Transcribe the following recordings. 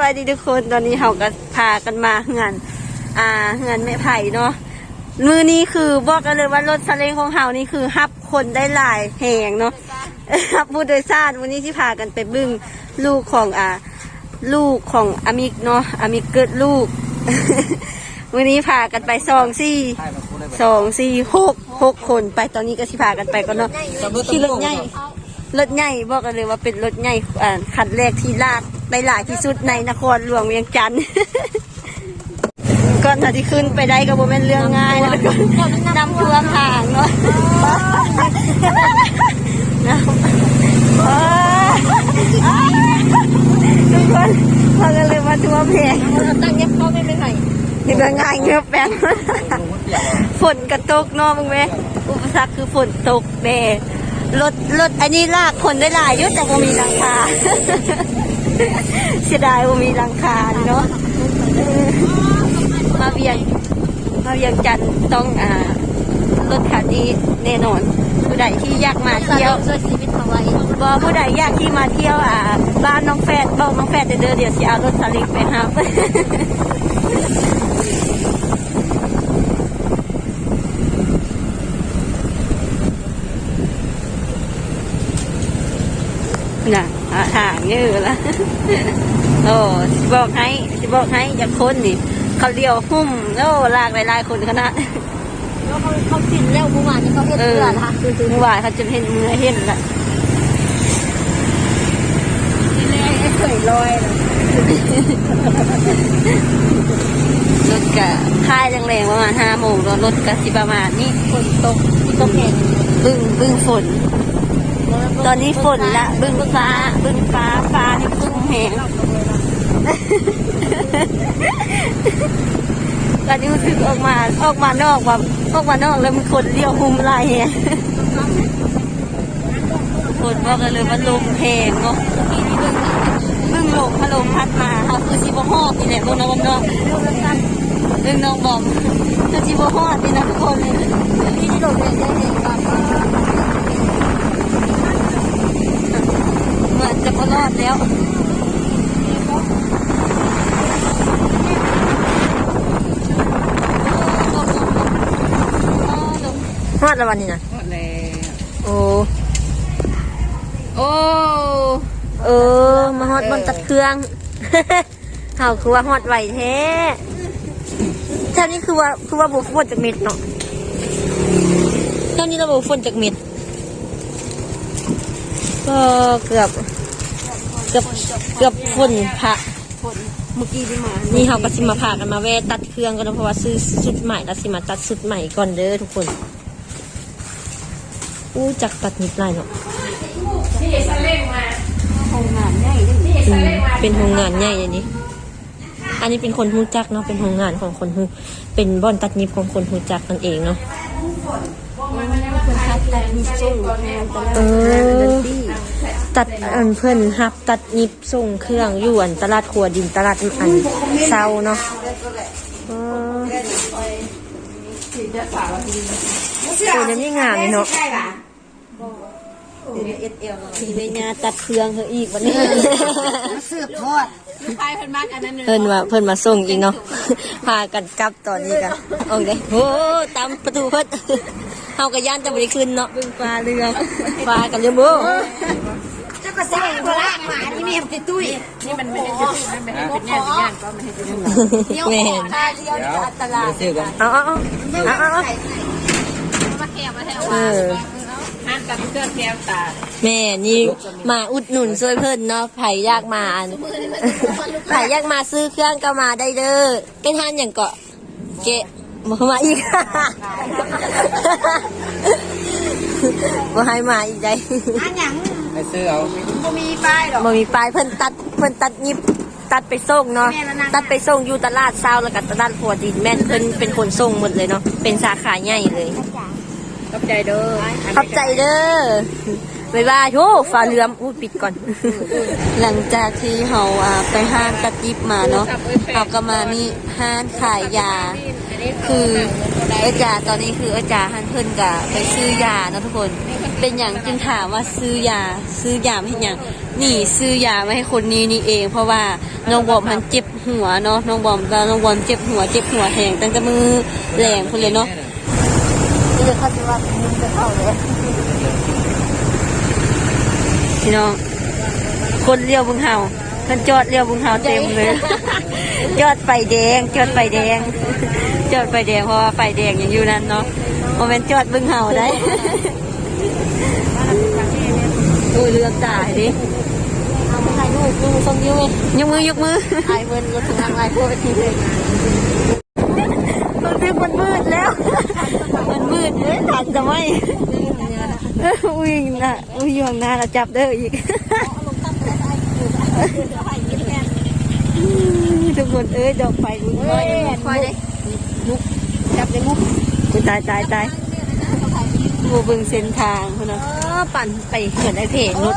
บายดีทุกคนตอนนี้เราก็พากันมาเฮือนอ่าเฮือนแม่ไผ่เนาะมือนี้คือบอกกันเลยว่ารถซาเล้งของเฮานี่คือฮับคนได้หลายแห่งเนาะฮับผู้โดยสารวันนี้ที่พากันไปบึ้งลูกของอ่า ลูกของอามิกเนาะอามิกเกิดลูกวันนี้พากันไปสองสี่สองสี่หกหกคนไปตอนนี้ก็สิพากันไปก่อนเนาะขี่รถใหญ่รถใหญ่บอกกันเลยว่าเป็นรถใหญ่อ่าคันแรกที่ลาก ได้หลายที่สุดในนครหลวงเวียงจันทร์ ก่อนถ้าที่ขึ้นไปได้ก็บ่แม่นเรื่องง่ายนะทุกคนนำท่วมทางเนาะน้ำโอ้ยทุกคนพากันเลยมาท่วมแพงตั้งเย็บเขาไม่ไม่ไหวนี่ก็ง่ายเงือบแปงฝนกระตกเนาะมึงแม่อุปสรรคคือฝนตกแม่รถรถอันนี้ลากคนได้หลายยุแต่บ่มีหลังคา เสียดายบ่มีหลังคาเนาะเออมาเวียงมาเวียงจันทน์ต้องอ่ารถคันนี้แน่นอน ผู้ใดที่อยากมาเที่ยวช่วยชีวิตเขาไว้บอผู้ใดอยากที่มาเที่ยวอ่าบ้านน้องแฟดบอกน้องแฟดเด้อเดี๋ยวสิเอารถสลิงไปครับน่ะหา ทางเยอะละโอ้สิบอกให้สิบอกให้อย่าคนนี่เขาเดียวหุ่มโอ้ลากหลายๆคนขนาดแล้วเขาเขากินแล้วเมื่อวานนี้เขาเฮ็ดเอเพื่ออนะคะคือคือเมื่อวานเขาจะเห็นมือเห็นละไอ้เขยลอยเลยรถกะค่ายแรงๆประมาณห้าโมงรถรถกะสิประมาณนี้ฝนตกตกเห็นบึ้งบึ้งฝน ตอนนี้ฝนละบึ้งฟ้า บึ้งฟ้า ฟ้านี่บึ้งแหงตอนนี้มันถึงออกมา ออกมานอกแบบออกมานอกแล้วมันคนเลี้ยวหุมไหลแฮะคนบอกกันเลยว่าลมแหงเนาะบึ้งลมพัดลมพัดมาเขาคือสิบหอบนี่แหละพวกน้องน้องบึงน้องบอมคือสิบหอบนี่นะทุกคนเลยที่ที่โดดเด่นได้เห็นว่าเหมือนจะพอรอดแล้วฮอดละวันนี้นะโอ้โอ้เออ มาฮอดบนตัดเครื่องเฮาคือว่าฮอดไหวแท้ท่านี้คือว่าคือว่าบุฝนจากเม็ดเนาะท่านี้เราบุฝนจากเม็ดก็เกือบ เกือบเกือบฝนพระเมื่อกี้ที่มา นี่เขาก็สิมาพากันมาแวะตัดเครื่องกันเนาะเพราะว่าซื้อสุดใหม่แล้วสิมาตัดสุดใหม่ก่อนเด้อทุกคน อู้จักตัดนิดหน่อยเนาะโรงงานใหญ่ด้วยอืมเป็นโรงงานใหญ่อันนี้ อันนี้เป็นคนฮู้จักเนาะ เป็นโรงงานของคนฮู้เป็นบ่อนตัดนิบของคนฮู้จักนั่นเองเนาะคนทักแต่มีส่งงานตลาดเออ ตัดอันเพื่อนฮับ ตัดนิบส่งเครื่องอยู่อันตลาดครัวดินตลาดอันเซาเนาะเออตัวนี้ไม่งามเลยเนาะทีเวญาตัดเครื่องเธออีกวันนี้เสืบทอดเพิ่นมากอันนั้นเพิ่นมาเพิ่นมาส่งอีกเนาะพากันกลับตอนนี้กันโอเคโอ้ตามประตูเพิ่นเฮากับย่านจะบ่ได้ขึ้นเนาะบึงฟ้าเรือฟ้ากันเรือบ่ เจ้าก็แซ่บกว่าละหมาที่มีติดตุ้ยนี่มันไม่ได้จะตุ้ยมันไม่ให้เป็นแง่เป็นย่านก็ไม่ให้เป็นย่านเลี้ยวแม่ออกนตาเลี้ยวนี่ก็อันตรายเอาเอาเอาเอาเอาเอามาแคบมาแถวเออห้ามกับเครื่องแคบตาแม่นี่มาอุดหนุนช่วยเพิ่นเนาะไผอยากมาอันไผอยากมาซื้อเครื่องก็มาได้เด้อเป็นทานอย่างเกาะเกะมามาอีกบ่ให้มาอีกได้อันหยัง ไปซื้อเอาบ่มีป้ายหรอก บ่มีปลายเพิ่นตัดเพิ่นตัดยิบตัดไปส่งเนาะแม่แล้วนะ ตัดไปส่งอยู่ตลาดเช้าแล้วก็ตลาดหัวดินแม่นเพิ่นเป็นคนส่งหมดเลยเนาะเป็นสาขาใหญ่เลย ขอบใจเด้อขอบใจเด้อบ๊ายบายโอ้ฟ้าเหลือมอู้ปิดก่อน หลังจากที่เฮาอ่าไปห้างตัดยิบมาเนาะเฮาก็มามีห้านขายยา คือ เอจ่าตอนนี้คือเอจ่าหันเพิ่นกะไปซื้อยาเนาะทุกคน เป็นอย่างจึงถามว่าซื้อยาซื้อยาไม่เห็นอย่างนี่ซื้อยามาให้คนนี้นี่เอง เพราะว่าน้องบอมมันเจ็บหัวเนาะน้องบอมว่าน้องบอมเจ็บหัวเจ็บหัวแหงตั้งแต่มือแหลงคนเลยเนาะนี่เลยเขาจะว่ามึงจะเข้าเลยพี่น้องคนเลี้ยวบึงเฮาเพิ่นจอดเลี้ยวบึงเฮาเต็มเลย จอดไฟแดงจอดไฟแดง จอดไฟแดงเพราะว่าไฟแดงยังอยู่นั่นเนาะโมเมนจอดบึงเฮาได้ดูเรือตายดิเอาไปถ่ายรูปดูทรงยิ้วไงยกมือยกมือถ่ายเวิร์นรถถึงทางไลน์พวกทีเลยมันคือมันมืดแล้ว มันมืดเลยทันจะไหมเอออุ้ยนะอุ้ยอยู่ข้างหน้าเราจับเด้ออีกทุกคนเอ้ยดอกไฟลุกน้อยยังคอยเลยลุก จับเลยลุกกูตายตายตายโมเบิ่งเส้นทางคนน่ะเออปั่นไปเห็นไอ้เพจรถ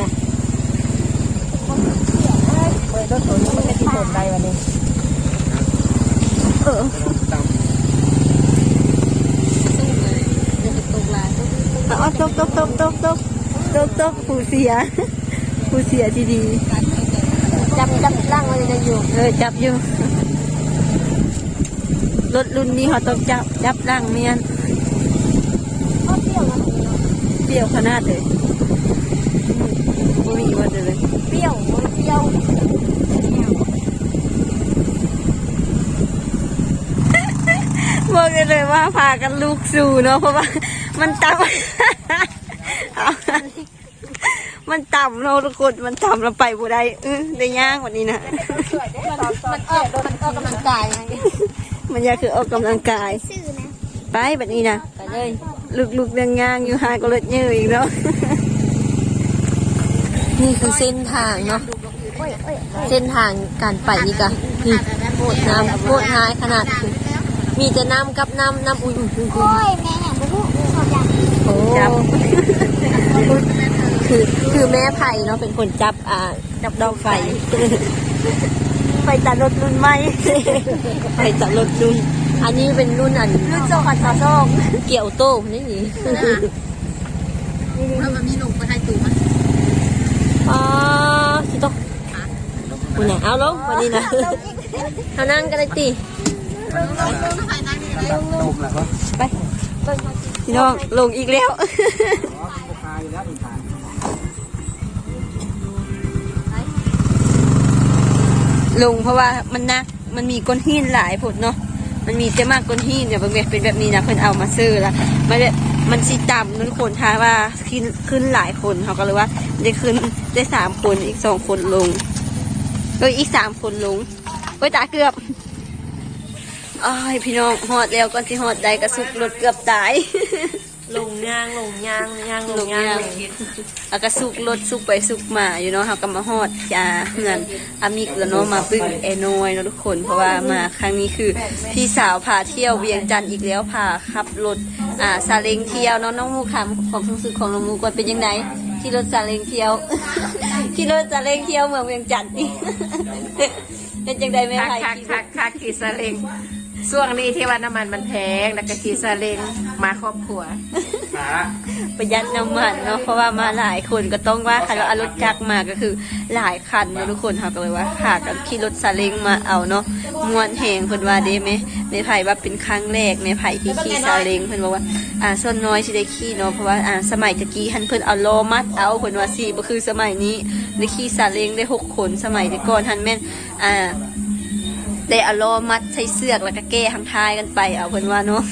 นะเปิดรถตัวนี้มันจะที่ผมได้วันนี้เออเอาตกตกตกตกตกตกตกผู้เสียผู้เสียที่ดี จับจับล่างมันจะอยู่ เออจับอยู่ รถรุ่นนี้เขาต้องจับจับร่างเมียนเปรี้ยวนะเปรี้ยวขนาดเลยบ่มีวันเลยเปรี้ยวเปรี้ยวบอกได้เลยว่าพากันลูกสู่เนาะเพราะว่า มันต่ำเอามันต่ำเนาะทุกคนมันต่ำเราไปบ่ได้เออได้ย่างวันนี้นะมันออกมันออกกำลังกายไง มันยาคือออกกำลังกายไปแบบนี้นะไปเลยลุกๆเรื่องย่างอยู่หาก็รถเยอะอีกเนาะนี่คือเส้นทางเนาะเส้นทางการไปนี่ก็นี่โคตรน้ำโคตรหายขนาดมีแต่น้ำกับน้ำน้ำอุ่นๆโอ้ยแม่โอ้จับ คือคือแม่ไผ่เนาะเป็นคนจับอ่าจับดอกไฟ ไปตัดรถรุ่นใหม่ไผ่จับรถรุ่น อันนี้เป็นรุ่นอันรุ่นโซคันซาโซกเกี่ยวโต้นี่นี่ถ้ามันมีหนุ่มมาให้ตู่มั้ยอ๋อสิตกคุณน่ะเอาลงวันนี้นะเอานั่งกันเลยตีไปพี่น้องลงอีกแล้ว ลงเพราะว่ามันนักมันมีก้นหินหลายผลเนาะมันมีแต่มากก้นหินเนี่ยบางเวเป็นแบบนี้นะเพิ่นเอามาซื้อละมันมันสิต่ำนั่นคนท้าว่าขึ้นขึ้นหลายคนเขาก็เลยว่าได้ขึ้นได้สามคนอีกสองคนลงเอ้ยอีกสามคนลงโอ้ยตาเกือบอ้ายพี่น้องหอดแล้วก่อนสิหอดได้กระสุกรถเกือบตาย ลงยางลงยางยางลลงงยางยางแล้วก็สุกรถสุกไปสุกมาอยู่เนาะเขาก็มาฮอดจาเฮือนอามิกแล้วเนาะมาปึ้งแอนอยเนาะทุกคนเพราะว่ามาครั้งนี้คือพี่สาวพาเที่ยวเวียงจันทร์อีกแล้วพาขับรถอ่าซาเล้งเที่ยวเนาะน้องมูคำของรู้สึกของน้องมูก่อนเป็นยังไงที่รถซาเล้งเที่ยวที่รถซาเล้งเที่ยวเมืองเวียงจันทร์นี่เป็นจังใดไหมคักคะคักคักคักขี่ซาเล้ง ช่วงนี้ที่ว่าน้ำมันมันแพงแล้วก็ขี่ซาเล้งมาครอบครัวประหยัดน้ำมันเนาะเพราะว่ามาหลายคนก็ต้องว่าค่ะแล้วเอารถจักรมาก็คือหลายคันเนาะทุกคนเขาก็เลยว่าค่ะกันขี่รถซาเล้งมาเอาเนาะมวนแหงเพิ่นว่าเด้ไหมในไผ่ว่าเป็นครั้งแรกในไผ่ที่ขี่ซาเล้งเพิ่นบอกว่าอ่าส่วนน้อยสิได้ขี่เนาะเพราะว่าอ่าสมัยตะกี้หันเพิ่นเอาล้อมัดเอาเพิ่นว่าสิบ่คือสมัยนี้ได้ขี่ซาเล้งได้หกคนสมัยแต่ก่อนหันแม่นอ่า ได้อาล้อมัดใช้เสือกแล้วก็แก้ทางท้ายกันไป เอาเพิ่นว่าเนาะ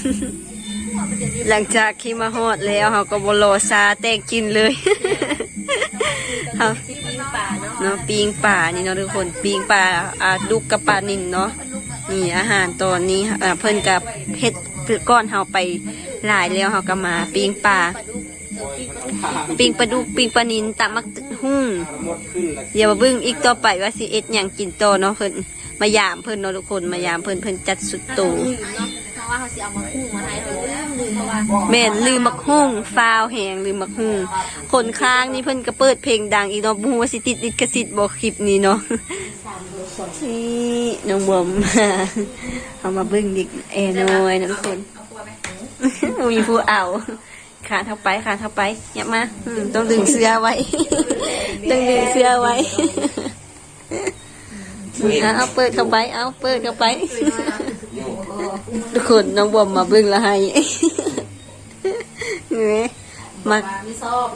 หลังจากขี่มาฮอดแล้วเขาก็บรอซาแต่งกินเลยเขาเนาะปีงป่านี่เนาะทุกคนปีงป่าอ่าดุกกับปลานินเนาะนี่อาหารตอนนี้อ่าเพิ่นกับเฮ็ดก้อนเฮาไปหลายแล้วเฮาก็มาปีงป่าปีงปลาดุกปีงปลานินตำมักหุ่งอย่ามาบึ้งอีกต่อไปว่าสิเอ็ดหยังกินโตเนาะเพิ่น มายามเพิ่นเนาะทุกคนมายามเพิ่นเพิ่นจัดสุดโตเพราะว่าเขาสิเอามาคู่มาให้เราลืมเพราะว่าแม่นลืมมักหุ่งฟาวแหงลืมมักหุ่งคนค้างนี่เพิ่นก็เปิดเพลงดังอีกเนาะบูว่าสิติดลิขสิทธิ์บ่คลิปนี้เนาะนี่น้องบอมเอามาเบิ่งเด็กแอร์น้อยนะทุกคนมีผู้เอาขาเท้าไปขาเท้าไปอย่ามาต้องดึงเสื้อไว้ ต้องดึงเสื้อไว้ เอาเอาเปิดเข้าไป เอาเปิดเข้าไป ทุกคนน้องบอมมาเบิ่งละให้เห็นไหมมาไม่ชอบ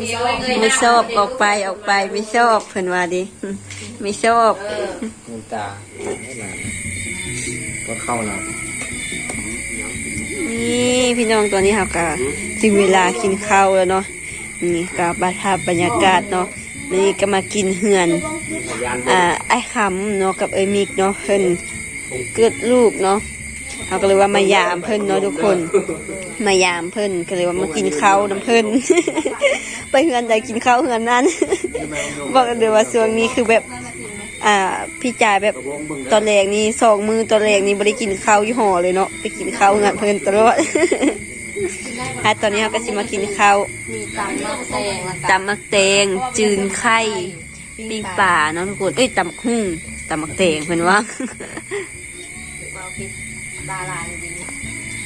ไม่ชอบออกไปออกไปไม่ชอบเพิ่นว่าดิไม่ชอบเงินตาไม่หลานก็เข้าแล้วนี่พี่น้องตัวนี้ค่ะก็ถึงเวลากินข้าวแล้วเนาะนี่กับบรรยากาศเนาะ นี่ก็มากินเฮือนยานอ่า ไอ้คำเนาะกับเอ้ยมิกเนาะเพิ่นเกิดลูกเนาะเขาก็เลยว่ามายามเพิ่นเนาะทุกคน มายามเพิ่นก็เลยว่ามากินข้าวน้ำเพิ่น ไปเฮือนใดกินข้าวเฮือนนั้น บอกกันเลยว่าช่วงนี้คือแบบอ่าพี่จ่ายแบบตอนแรกนี่สองมือตอนแรกนี่ไม่ได้กินข้าวยี่ห้อเลยเนาะไปกินข้าวเฮือนเพิ่นตลอดอะตอนนี้เราก็สิมากินข้าวมี ตำมะแตงแล้วก็ตำมักแตงจืนไข่ปิ้งป่าเนาะทุกคนเอ้ยตำบักหุ่งตำมักแตงเพิ่นว่าเอาพริกดาราจริง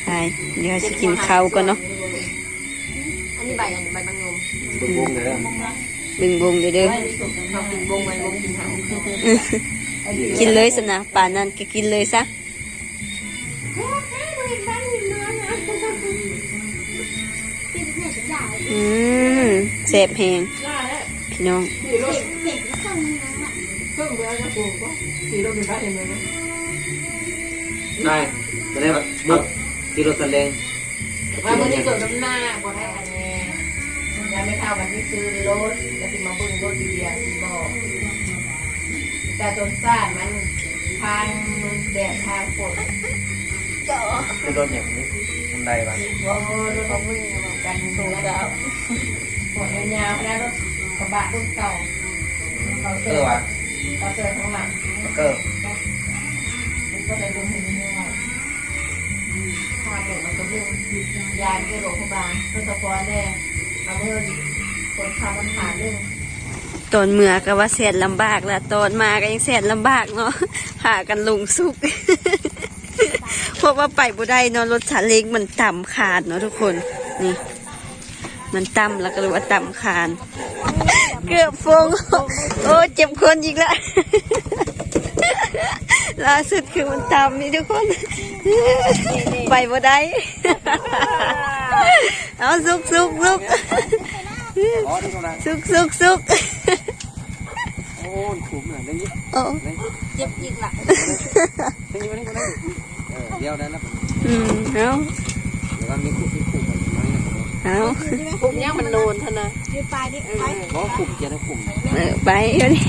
ใช่เดี๋ยวจะกินข้าวก่อนเนาะๆอันนี้ใบอันนี้ใบบางงมบึ้งบงเลยนะบึงบงเด้อเด้อเรากินบงใบบงกินหางกินเลยสนะป่านนั้นก็กินเลยซะ อืมแซ่บแหงพี่น้องได้จะได้แบบมุกที่รถสเลงว่ามื่อนี้เกิดน้ำหน้าบ่ได้อันนี้ยังไม่เท่ากันที่ซื้อรถแล้วที่มาเบิ่งรถดีเดียวที่บอกแต่ต้นซ่านมันทางแดดทางฝนเป็นรถอย่างนี้ทำได้ปะว่ารถของมึง กันสูงแล้วฝนยาวๆแล้วรถกระบะรุ่นเก่าเขาเอเจออวะเขาเจอข้างหลังแล้วก็มันก็เลยลงเหนว่าทางเนี่ยมันก็เรื่องยานที่โรงพยาบาลเพื่อสปอร์แน่เอาเมื่อคนขับมันผ่านเรื่องตอนเมื่อก็ว่าแสนลำบากแล้วตอนมาก็ยังแสนลำบากเนาะหากันลุงสุก เพราะว่าไปบ่ได้เนาะรถสาเล็กมันต่ำขาดเนาะทุกคนนี่ มันต่ำแล้วก็เลยว่าต่ำขาดเกือบฟง โอ้เจ็บคนอีกแล้วล่าสุดคือมันต่ำนี่ทุกคน ไปบ่ได้ เอาสุกสุกสุกอ๋อที่ตรงนั้นสุกสุกสุกโอ้ขุมเหมือนได้ยินโอ้เจ็บอีกละได้ยินไหมได้ยินไหมเออเดี๋ยวได้แล้วอืมเอาเดี๋ยวมีขุมมีขุมมันนี่นะผม เอากลุ่มนี้มันโนนเท่านั้นบอกขุมเกียร์ได้ขุมเออไปเอาดิ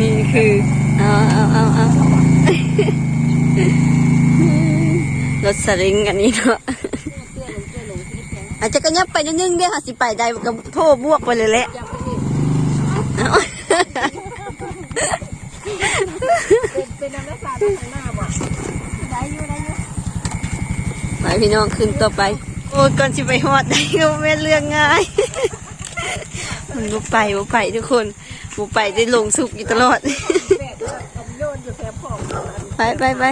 นี่คือเอาเอาเอาเอารถสลิงอันนี้เนาะอาจจะกระยับไปนิดนึงเดี๋ยวหาสิไปได้ก็โทษบวกไปเลยแหละเอาเป็นน้ำรักษาตรงข้างหน้าบ่ไปพี่น้องขึ้นต่อไป โอ้ยก่อนสิไปหอดได้ก็ไม่เรื่องง่าย มันบุไปบุไปทุกคนบุไปได้ลงสุกอยู่ตลอด ไปไปไป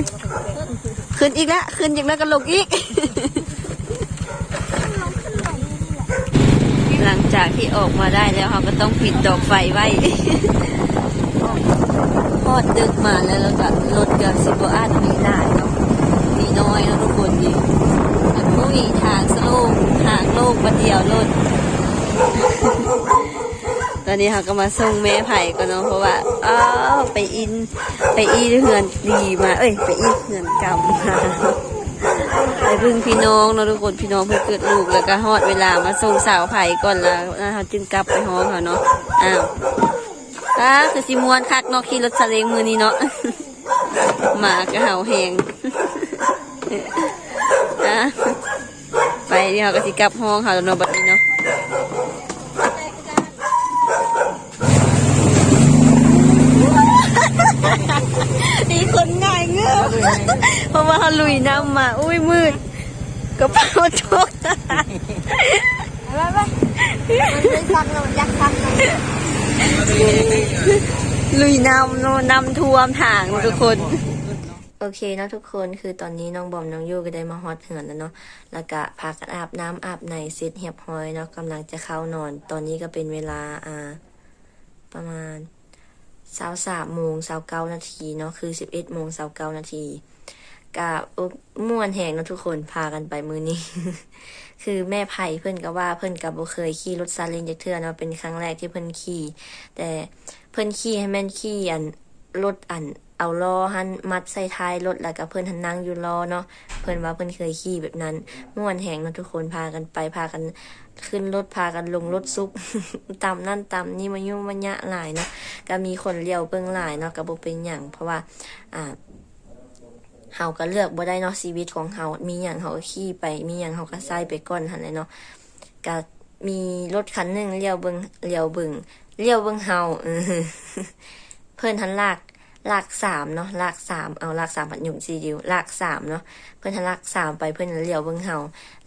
ขึ้นอีกแล้วขึ้นอีกแล้วก็ลงอีก หลังจากที่ออกมาได้แล้วเขาก็ต้องปิดดอกไฟไว้พอดดึกมาแล้วแล้วก็รถกับสิบอันมีหลายเนาะมีน้อยแล้วทุกคนนี่มั ทางสโลงทางโลกบันเดียวรถตอนนี้เขาก็มาส่งแม่ไผ่ก่อนเนาะเพราะว่าอ้าวไปอินไปอีเฮือนดีมา เอ้ย ไปอีเฮือนก่ามาไปพึ่งพี่น้องเนาะทุกคนพี่น้องเพิ่งเกิดลูกแล้วก็ฮอดเวลามาส่งสาวไผ่ก่อนแล้วแล้วเขาจึงกลับไปห้องเขาเนาะอ้าวอ่าคือสิมวนคักเนาะขี่รถซาเลงมือนี้เนาะหมากระเห่าแหงอะ ไปเดี๋ยวเขาก็สิกลับห้องเขาแล้วเนาะบัดนี้เนาะมีคนง่ายเงือบเพราะว่าเขาลุยน้ำมา อุ้ยมืดกระเป๋าโชกลุยน้ำโน่นน้ำท่วมทางทุกคนโอ เคนะทุกคนคือตอนนี้น้องบอมน้องยูก็ได้มาฮอตเหือนแล้วเนาะแล้วก็พากันอาบน้ำอาบในเสร็จเรียบร้อยเนาะกำลังจะเข้านอน ตอนนี้ก็เป็นเวลาอ่าประมาณสาวสามโมงสาวเก้านาทีเนาะคือสิบเอ็ดโมงสาวเก้านาทีกับม่วนแหงเนาะทุกคนพากันไปมือนี้ คือแม่ไผ่เพื่อนก็ว่าเพื่อนกับโบเคยขี่รถซาเล้งจากเทือเนาะเป็นครั้งแรกที่เพื่อนขี่แต่เพื่อนขี่ให้แม่นขี่อัน รถอันเอาล้อหันมัดใส่ท้ายรถแล้วก็เพื่อนหันนั่งอยู่ล้อเนาะเพื่อนว่าเพื่อนเคยขี่แบบนั้นม่วนแหงเนาะทุกคนพากันไปพากันขึ้นรถพากันลงรถซุกตามนั่นตามนี่มายุ่งมันยะหลายเนาะก็มีคนเลี้ยวเบิ่งหลายเนาะก็บ่เป็นหยังเพราะว่าอ่าเฮาก็เลือกบ่ได้เนาะชีวิตของเฮามีหยังเฮาก็ขี่ไป มีหยังเฮาก็ใส่ไปก่อนหั่นแหละเนาะก็มีรถคันหนึงเลี้ยวเบิ่งเลี้ยวเบิ่งเลี้ยวเบิ่งเฮา เพิ่นหันลากลากสามเนาะลากสามเอาลากสามผัดหยุ่งซีดิวลากสามเนาะเพิ่อนหันลากสามไปเพิ่อนเลี้ยวเบิ่งเฮา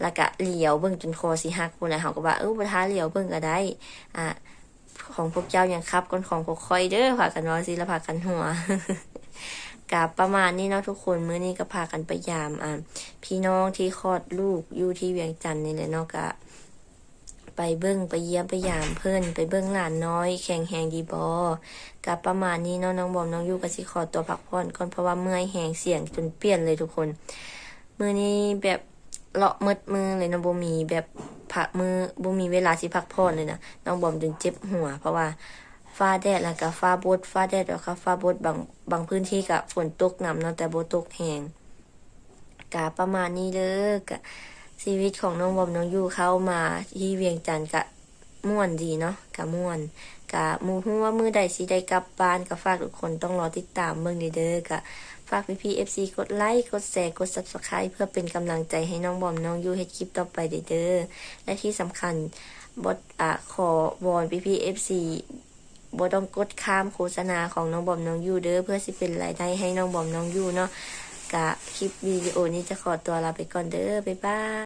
แล้วก็เลี้ยวเบิ่งจนคอสิหักพุ่นน่ะเฮาก็ว่าเออบ่ท้าเลี้ยวเบิ่งก็ได้อะของพวกเจ้ายังครับก่อนของพวกคอยเด้อพากันว่าสิแล้วพากันหัวกับประมาณนี้เนาะทุกคนมื้อนี้ก็พากันไปยามอ่าพี่น้องที่คลอดลูกอยู่ที่เวียงจันทน์นี่แหละเนาะก็ ไปเบิ้งไปเยี่ยมไปยามเพื่อนไปเบิ้งหลานน้อย แข็งแหงดีบอกับประมาณนี้เนาะน้องบอมน้องยูก็สิขอตัวพักผ่อนก่อนเพราะว่าเมื่อยแหงเสียงจนเปลี่ยนเลยทุกคนมือนี้แบบเลาะมืดมือเลยเนาะบ่มีแบบพักมือบ่มีเวลาสิพักผ่อนเลยนะน้องบอมจนเจ็บหัว เพราะว่าฟ้าแดดแล้วก็ฟ้าบดฟ้าแดดแล้วก็ฟ้าบดบางบางพื้นที่ก็ฝนตกหนำเนาะแต่บ่ตกแหงกะประมาณนี้เด้อกะ ชีวิตของน้องบอมน้องยูเข้ามาที่เวียงจันทน์กะม่วนดีเนาะกะม่วนกะมูฮู้ว่ามือใดสิได้กลับบ้านก็ฝากทุกคนต้องรอติดตามเบิ่งเด้อกะฝากพี่ๆ FC กดไลค์กดแชร์กด Subscribe เพื่อเป็นกำลังใจให้น้องบอมน้องยูเฮ็ดคลิปต่อไปเด้อและที่สำคัญบทอะขอวอนพี่ๆ FC บ่ต้องกดข้ามโฆษณาของน้องบอมน้องยูเด้อเพื่อสิเป็นรายได้ให้น้องบอมน้องยูเนาะกะคลิปวิดีโอนี้จะขอตัวลาไปก่อนเด้อบ๊ายบาย